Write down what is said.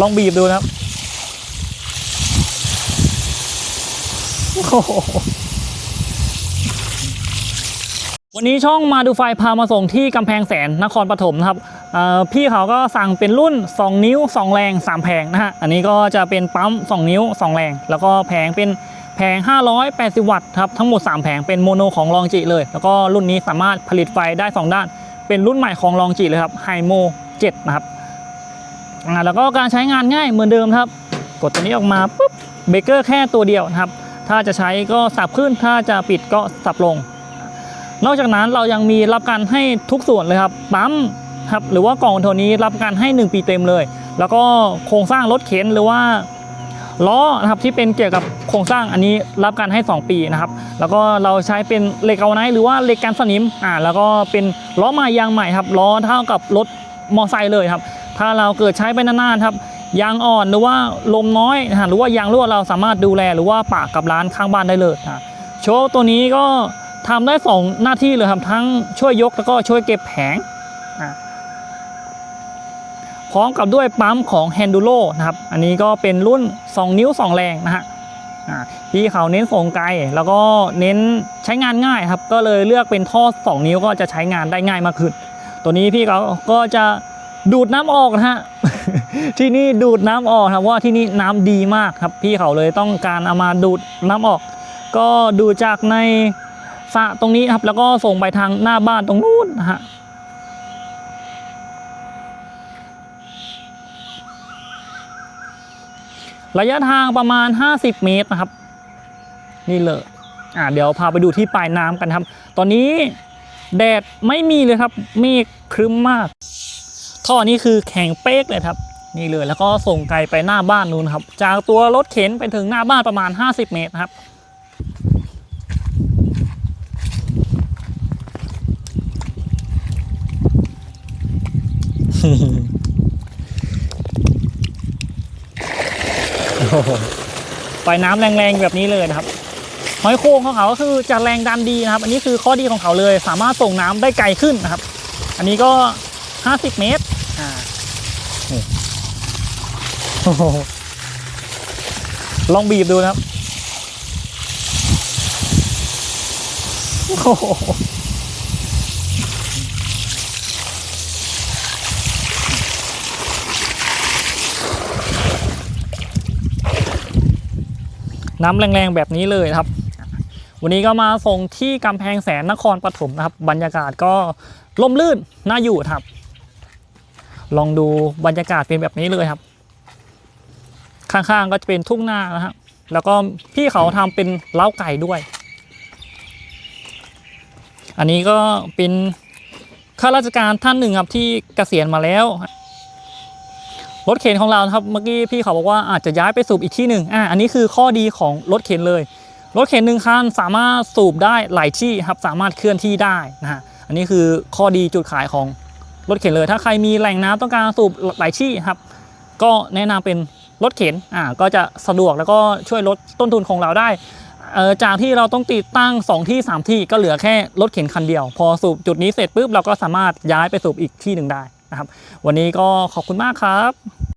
ลองบีบดูนะครับวันนี้ช่องมาดูไฟพามาส่งที่กำแพงแสนนครปฐมนะครับพี่เขาก็สั่งเป็นรุ่น 2 นิ้ว 2 แรง 3 แผงนะฮะอันนี้ก็จะเป็นปั๊ม 2 นิ้ว 2 แรง แล้วก็แผงเป็นแผง 580 วัตต์ครับทั้งหมด 3 แผงเป็นโมโนของลองจิเลย แล้วก็รุ่นนี้สามารถผลิตไฟได้ 2 ด้าน เป็นรุ่นใหม่ของลองจิเลยครับไฮโม 7 นะครับอ่าแล้วก็การใช้งานง่ายเหมือนเดิมครับ กดตัวนี้ออกมาปุ๊บเบรกเกอร์แค่ตัวเดียวนะครับ ถ้าจะใช้ก็สับขึ้น ถ้าจะปิดก็สับลง นอกจากนั้นเรายังมีรับการให้ทุกส่วนเลยครับปั๊มครับหรือว่ากล่องโทนี้รับการให้ 1 ปีเต็มเลย แล้วก็โครงสร้างรถเข็นหรือว่าล้อนะครับที่เป็นเกี่ยวกับโครงสร้างอันนี้รับการให้ 2 ปีนะครับ แล้วก็เราใช้เป็นเหล็กเอาไนหรือว่าเหล็กกันสนิมอ่าแล้วก็เป็นล้อใหม่ยางใหม่ครับล้อเท่ากับรถ มอไซค์เลยครับ ถ้าเราเกิดใช้ไปนานๆครับยางอ่อนหรือว่าลมน้อยนะฮะหรือว่ายางรั่วเราสามารถดูแลหรือว่าปะกับร้านข้างบ้านได้เลยนะโชว์ตัวนี้ก็ทำได้ 2 หน้าที่เลยครับทั้งช่วยยกแล้วก็ช่วยเก็บแผงอะพร้อมกับด้วยปั๊มของ h a n d u l o นะครับ อันนี้ก็เป็นรุ่น 2 นิ้ว 2 แรงนะฮะอะพี่เขาเน้นส่งไกลแล้วก็เน้นใช้งานง่ายครับ ก็เลยเลือกเป็นท่อ 2 นิ้วก็จะใช้งานได้ง่ายมากขึ้น ตัวนี้พี่เขาก็จะดูดน้ำออกนะฮะที่นี่ดูดน้ำออกครับว่าที่นี่น้ำดีมากครับ พี่เขาเลยต้องการเอามาดูดน้ำออก ก็ดูจากในสระตรงนี้ครับ แล้วก็ส่งไปทางหน้าบ้านตรงนู้นนะฮะระยะทางประมาณ 50 เมตรนะครับ นี่เลยอ่าเดี๋ยวพาไปดูที่ปลายน้ำกันครับ ตอนนี้ แดดไม่มีเลยครับ เมฆครึ้มมาก ท่อนี้คือแข็งเป๊กเลยครับ นี่เลยแล้วก็ส่งไกลไปหน้าบ้านนู้นครับ จากตัวรถเข็นไปถึงหน้าบ้านประมาณ 50 เมตรครับโอ้โหปล่อยน้ำแรงๆแบบนี้เลยนะครับ หอยโข่งของเขาก็คือจะแรงดันดีนะครับ อันนี้คือข้อดีของเขาเลย สามารถส่งน้ำได้ไกลขึ้นนะครับ อันนี้ก็ 50 เมตรอ่านี่โอ้โหลองบีบดูนะครับโอ้โหน้ำแรงๆแบบนี้เลยนะครับ วันนี้ก็มาส่งที่กำแพงแสนนครปฐมนะครับ บรรยากาศก็ร่มรื่นน่าอยู่ครับ ลองดูบรรยากาศเป็นแบบนี้เลยครับ ข้างๆก็จะเป็นทุ่งนานะครับแล้วก็พี่เขาทำเป็นเล้าไก่ด้วย อันนี้ก็เป็นข้าราชการท่านหนึ่งครับที่เกษียณมาแล้วรถเข็นของเราครับเมื่อกี้พี่เขาบอกว่าอาจจะย้ายไปสูบอีกที่หนึ่งอ่าอันนี้คือข้อดีของรถเข็นเลย รถเข็นหนึ่งคันสามารถสูบได้หลายที่ครับสามารถเคลื่อนที่ได้นะฮะอันนี้คือข้อดีจุดขายของรถเข็นเลย ถ้าใครมีแหล่งน้ำต้องการสูบหลายที่ครับ ก็แนะนำเป็นรถเข็นอ่าก็จะสะดวกแล้วก็ช่วยลดต้นทุนของเราได้เอ่อจากที่เราต้องติดตั้ง 2 ที่ 3 ที่ก็เหลือแค่รถเข็นคันเดียว พอสูบจุดนี้เสร็จปุ๊บเราก็สามารถย้ายไปสูบอีกที่หนึ่งได้นะครับ วันนี้ก็ขอบคุณมากครับ